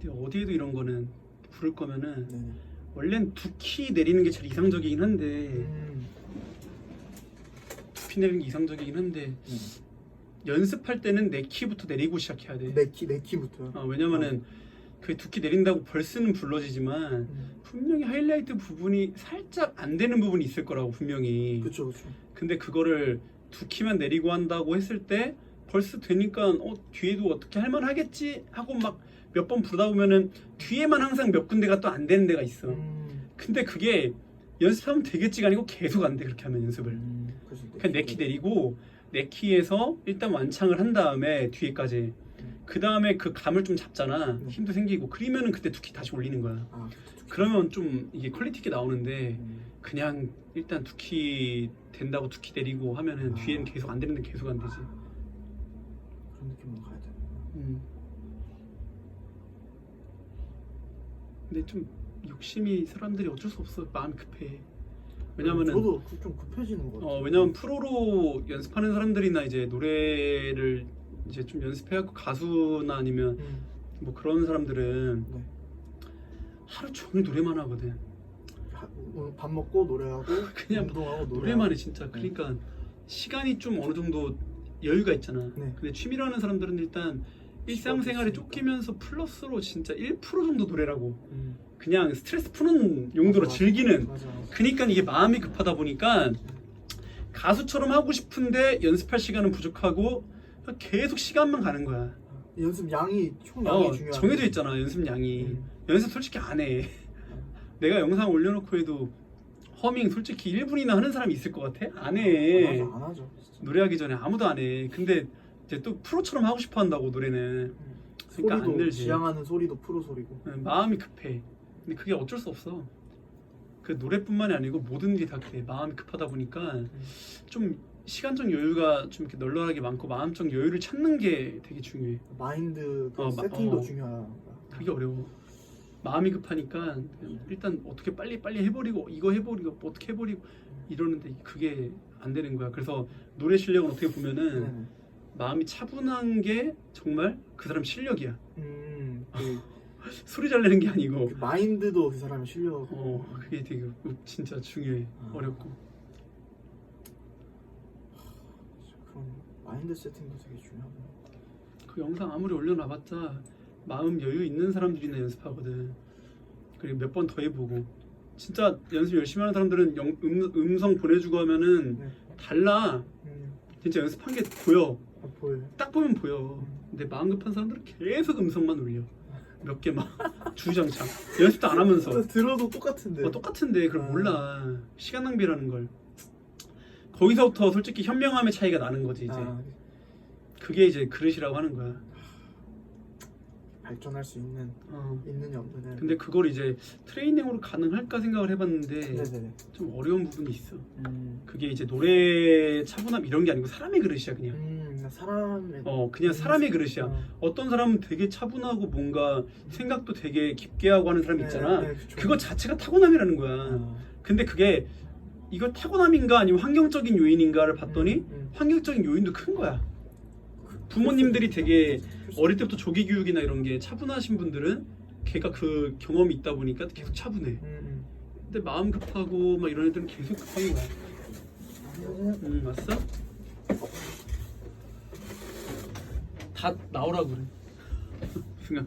근데 어디에도 이런 거는 부를 거면은 네네. 원래는 두 키 내리는 게 제일 이상적이긴 한데 음. 두키 내리는 게 이상적이긴 한데 네. 연습할 때는 네 키부터 내리고 시작해야 돼. 내키 내키부터요. 어, 왜냐면은 그 두 키 내린다고 벌스는 불러지지만 음. 분명히 하이라이트 부분이 살짝 안 되는 부분이 있을 거라고 분명히. 그쵸 그쵸. 근데 그거를 두 키만 내리고 한다고 했을 때 벌스 되니까 어 뒤에도 어떻게 할만 하겠지 하고 막 몇 번 부르다 보면은 뒤에만 항상 몇 군데가 또 안 되는 데가 있어. 음. 근데 그게 연습하면 되겠지가 아니고 계속 안 돼 그렇게 하면 연습을. 음. 그냥 네키 내리고 네키에서 일단 완창을 한 다음에 뒤에까지 그 다음에 그 감을 좀 잡잖아 네. 힘도 생기고 그러면은 그때 두 키 다시 올리는 거야 아. 그러면 좀 이게 퀄리티 있게 나오는데 음. 그냥 일단 두 키 된다고 두 키 내리고 하면은 아. 뒤에는 계속 안 되는데 계속 안 되지 그런 느낌으로 가야 되나. 음. 근데 좀 욕심이 사람들이 어쩔 수 없어 마음이 급해 왜냐면은 저도 그 좀 급해지는 것 같아요. 어 왜냐면 프로로 연습하는 사람들이나 이제 노래를 이제 좀 연습해갖고 가수나 아니면 음. 뭐 그런 사람들은 네. 하루 종일 노래만 하거든. 하- 오늘 밥 먹고 노래하고 그냥 운동하고 노래. 노래만 해 진짜. 그러니까 시간이 좀 어느 정도 여유가 있잖아. 네. 근데 취미로 하는 사람들은 일단 일상생활에 있으니까. 쫓기면서 플러스로 진짜 1% 정도 노래라고 음. 그냥 스트레스 푸는 용도로 맞아. 즐기는 맞아 맞아. 그니까 이게 마음이 급하다 보니까 가수처럼 하고 싶은데 연습할 시간은 부족하고 계속 시간만 가는 거야. 연습 양이 총 양이 어, 중요한. 정해져 있잖아 연습 양이. 음. 연습 솔직히 안 해. 내가 영상 올려놓고 해도 허밍 솔직히 1분이나 하는 사람이 있을 것 같아? 안 해. 안 하죠, 안 하죠. 진짜. 노래하기 전에 아무도 안 해. 근데 이제 또 프로처럼 하고 싶어 한다고 노래는. 음. 그러니까 안 소리도 늘지. 지향하는 소리도 프로 소리고. 응, 마음이 급해. 근데 그게 어쩔 수 없어. 그 노래뿐만이 아니고 모든 일이 다 그래. 마음이 급하다 보니까 좀 시간적 여유가 좀 이렇게 널널하게 많고 마음적 여유를 찾는 게 되게 중요해. 마인드 그 어, 마- 세팅도 어. 중요하다. 그게 어려워. 마음이 급하니까 일단 어떻게 빨리 빨리 해버리고 이거 해버리고 뭐 어떻게 해버리고 이러는데 그게 안 되는 거야. 그래서 노래 실력은 어떻게 보면은 네네. 마음이 차분한 게 정말 그 사람 실력이야. 음, 그, 소리 잘 내는 게 아니고. 그 마인드도 그 사람의 실력. 어 그게 되게 진짜 중요해. 아. 어렵고. 그런 마인드 세팅도 되게 중요하고. 그 영상 아무리 올려놔봤자 마음 여유 있는 사람들이나 연습하거든. 그리고 몇 번 더 해보고. 진짜 연습 열심히 하는 사람들은 영- 음, 음성 보내주고 하면은 네. 달라. 음, 진짜 연습한 게 보여. 아, 보여요. 딱 보면 보여. 근데 마음 급한 사람들은 계속 음성만 올려. 몇개막 주장창. 연습도 안 하면서. 들어도 똑같은데. 어, 똑같은데 그걸 아. 몰라. 시간 낭비라는 걸. 거기서부터 솔직히 현명함의 차이가 나는 거지 이제. 아, 그게 이제 그릇이라고 하는 거야. 발전할 수 있는 어. 있느냐 없느냐. 근데 그걸 이제 트레이닝으로 가능할까 생각을 해봤는데 네네네. 좀 어려운 부분이 있어. 음, 그게 이제 노래 차분함 이런 게 아니고 사람의 그릇이야 그냥. 음, 그냥 사람의. 어 그냥 사람의 그릇이야. 어. 어떤 사람은 되게 차분하고 뭔가 생각도 되게 깊게 하고 하는 사람 네, 있잖아. 네, 그쵸. 그거 자체가 타고남이라는 거야. 아. 근데 그게 이거 타고남인가 아니면 환경적인 요인인가를 봤더니 음, 음. 환경적인 요인도 큰 거야. 그- 부모님들이 되게 어릴 때부터 조기 교육이나 이런 게 차분하신 분들은 걔가 그 경험이 있다 보니까 계속 차분해. 음, 음. 근데 마음 급하고 막 이런 애들은 계속 급한 거야. 응 왔어? 다 나오라고 그래. 승아.